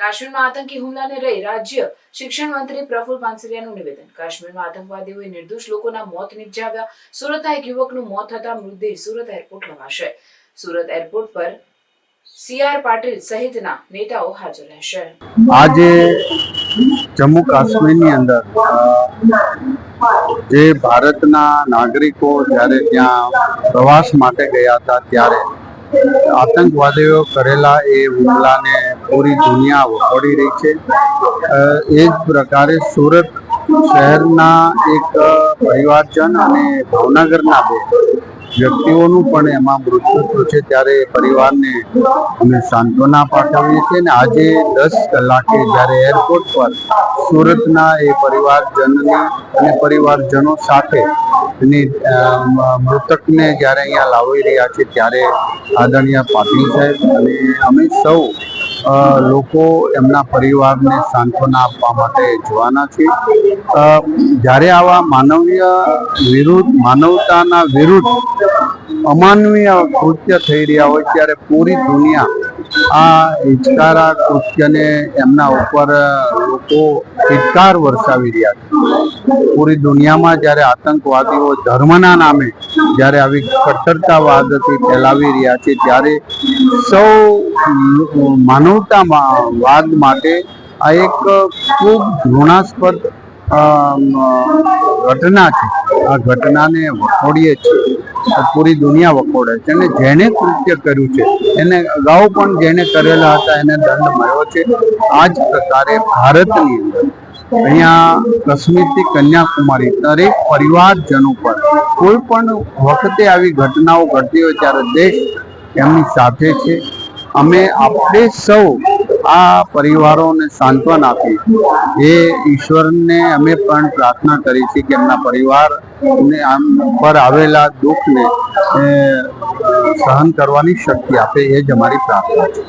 કાશ્મીરમાં આતંકી હુમલાને લઈ રાજ્ય શિક્ષણ મંત્રી પ્રફુલ પાનસરિયાનું નિવેદન. કાશ્મીરમાં આતંકવાદીઓએ નિર્દોષ લોકોના મોત નિપજાવ્યા. સુરતના એક યુવકનું મોત થતા મૃતદેહ સુરત એરપોર્ટ લવાશે સુરત એરપોર્ટ પર સીઆર પાટીલ સહિતના નેતાઓ હાજર રહેશે. આજે જમ્મુ કાશ્મીરની અંદર જે ભારતના નાગરિકો જ્યારે ત્યાં પ્રવાસ માટે ગયા હતા, ત્યારે આતંકવાદીઓ કરેલા એ હુમલાને પૂરી દુનિયા વખોડી રહી છે. એ જ પ્રકારે સુરત શહેરના એક પરિવારજન અને ભાવનગરના બે વ્યક્તિઓનું પણ એમાં મૃત્યુ થયું છે. ત્યારે પરિવારને અમે સાંત્વના પાઠવીએ છીએ અને આજે દસ કલાકે જ્યારે એરપોર્ટ પર સુરતના એ પરિવારજનની અને પરિવારજનો સાથે એની મૃતકને જ્યારે અહીંયા લાવી રહ્યા છે ત્યારે આદરણીય પાટીલ સાહેબ અને અમે સૌ લોકો એમના પરિવારને સાંત્વના આપવા માટે જવાના છીએ. જ્યારે આવા માનવીય વિરુદ્ધ, માનવતાના વિરુદ્ધ અમાનવીય કૃત્ય થઈ રહ્યા હોય ત્યારે પૂરી દુનિયા આ હિચકારા કૃત્યને એમના ઉપર લોકો હિચકાર વરસાવી રહ્યા છે. પૂરી દુનિયામાં જ્યારે આતંકવાદીઓ ધર્મના નામે જ્યારે આવી કટ્ટરતાવાદથી ફેલાવી રહ્યા છે, ત્યારે સૌ માનવતામાં વાદ માટે આ એક ખૂબ ઘૃણાસ્પદ ઘટના છે. આ ઘટનાને વખોડીએ છીએ. પૂરી દુનિયા વખોડે છે અને જેણે કૃત્ય કર્યું છે, એને અગાઉ પણ જેણે કરેલા હતા, એને દંડ મળ્યો છે. આ જ પ્રકારે ભારતની અંદર અહીંયા કાશ્મીરથી કન્યાકુમારી દરેક પરિવારજનો પર કોઈ પણ વખતે આવી ઘટનાઓ ઘટતી હોય ત્યારે દેશ એમની સાથે છે. અમે આપણે સૌ આ પરિવારોને સાંત્વન આપી એ ઈશ્વરને અમે પણ પ્રાર્થના કરી છે કે એમના પરિવારને આમ પર આવેલા દુઃખને સહન કરવાની શક્તિ આપે એ જ અમારી પ્રાર્થના છે.